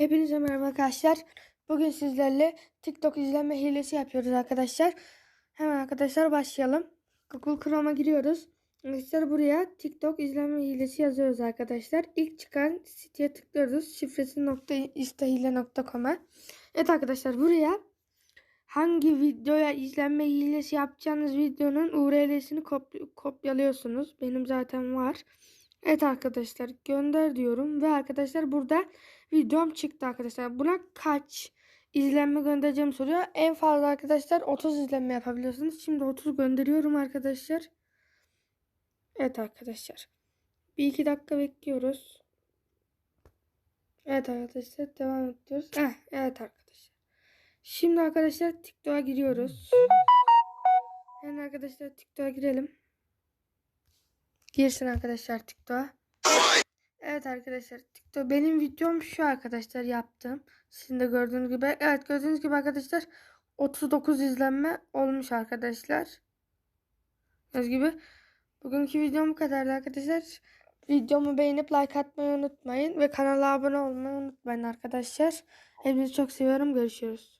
Hepinize merhaba arkadaşlar. Bugün sizlerle TikTok izlenme hilesi yapıyoruz arkadaşlar. Hemen arkadaşlar başlayalım. Google Chrome'a giriyoruz. Arkadaşlar buraya TikTok izlenme hilesi yazıyoruz arkadaşlar. İlk çıkan siteye tıklıyoruz. Şifresi nokta istahile.com'a. Evet arkadaşlar buraya hangi videoya izlenme hilesi yapacağınız videonun URL'sini kopy- kopyalıyorsunuz. Benim zaten var. Evet arkadaşlar gönder diyorum ve arkadaşlar burada videom çıktı arkadaşlar. Buna kaç izlenme göndereceğim soruyor. En fazla arkadaşlar 30 izlenme yapabiliyorsunuz. Şimdi 30 gönderiyorum arkadaşlar. Evet arkadaşlar. Bir iki dakika bekliyoruz. Evet arkadaşlar devam ediyoruz. Heh, evet arkadaşlar. Şimdi arkadaşlar TikTok'a giriyoruz. Yani arkadaşlar TikTok'a girelim. Girsin arkadaşlar TikTok'a. Evet arkadaşlar TikTok benim videom şu arkadaşlar yaptım. Sizin de gördüğünüz gibi. Evet gördüğünüz gibi arkadaşlar 39 izlenme olmuş arkadaşlar. Gördüğünüz gibi. Bugünkü videom bu kadardı arkadaşlar. Videomu beğenip like atmayı unutmayın. Ve kanala abone olmayı unutmayın arkadaşlar. Hepinizi çok seviyorum. Görüşürüz.